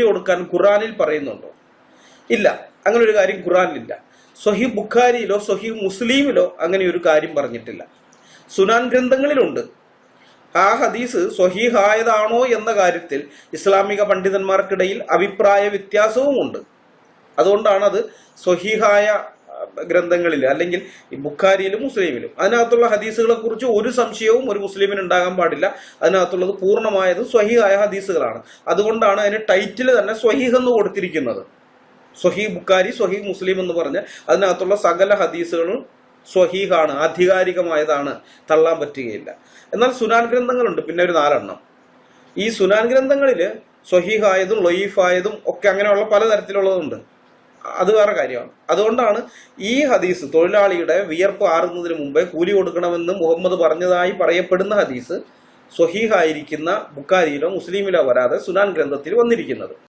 കൂലി കൊടുക്കാൻ ഖുറാനിൽ പറയുന്നുണ്ടോ? ഇല്ല. അങ്ങനെ ഒരു കാര്യം ഖുറാനിലില്ല സ്വഹി ബുഖാരിയിലോ സ്വഹി മുസ്ലിമിലോ അങ്ങനെ ഒരു കാര്യം പറഞ്ഞിട്ടില്ല. സുനാൻ ഗ്രന്ഥങ്ങളിലുണ്ട്. ആ ഹദീസ് സ്വഹീഹായതാണോ എന്ന കാര്യത്തിൽ ഇസ്ലാമിക പണ്ഡിതന്മാർക്കിടയിൽ അഭിപ്രായ വ്യത്യാസവുമുണ്ട്. അതുകൊണ്ടാണ് അത് സ്വഹീഹായ അഹ്, ഗ്രന്ഥങ്ങളിൽ അല്ലെങ്കിൽ ഈ ബുഖാരിയിലും മുസ്ലിമിലും. അതിനകത്തുള്ള ഹദീസുകളെ കുറിച്ച് ഒരു സംശയവും ഒരു മുസ്ലിമിന് ഉണ്ടാകാൻ പാടില്ല. അതിനകത്തുള്ളത് പൂർണമായത് സ്വഹീഹായ ഹദീസുകളാണ്. അതുകൊണ്ടാണ് അതിന് ടൈറ്റിൽ തന്നെ സ്വഹീഹ് എന്ന് കൊടുത്തിരിക്കുന്നത്. സ്വഹീ ബുഖാരി സ്വഹീ മുസ്ലിം എന്ന് പറഞ്ഞ് അതിനകത്തുള്ള സകല ഹദീസുകളും സ്വഹീഹാണ് ആധികാരികമായതാണ്. തള്ളാൻ പറ്റുകയില്ല. എന്നാൽ സുനാൻ ഗ്രന്ഥങ്ങളുണ്ട്. പിന്നെ ഒരു നാലെണ്ണം. ഈ സുനാൻ ഗ്രന്ഥങ്ങളിൽ സ്വഹീഹായതും ലൊയീഫായതും ഒക്കെ അങ്ങനെയുള്ള പലതരത്തിലുള്ളതുണ്ട്. അത് വേറെ കാര്യമാണ്. അതുകൊണ്ടാണ് ഈ ഹദീസ് തൊഴിലാളിയുടെ വിയർപ്പ് ആറുന്നതിന് മുമ്പേ കൂലി കൊടുക്കണമെന്ന് മുഹമ്മദ് പറഞ്ഞതായി പറയപ്പെടുന്ന ഹദീസ് സ്വഹീഹായിരിക്കുന്ന ബുക്കാരിയിലോ മുസ്ലിമിലോ വരാതെ സുനാൻ ഗ്രന്ഥത്തിൽ വന്നിരിക്കുന്നത്.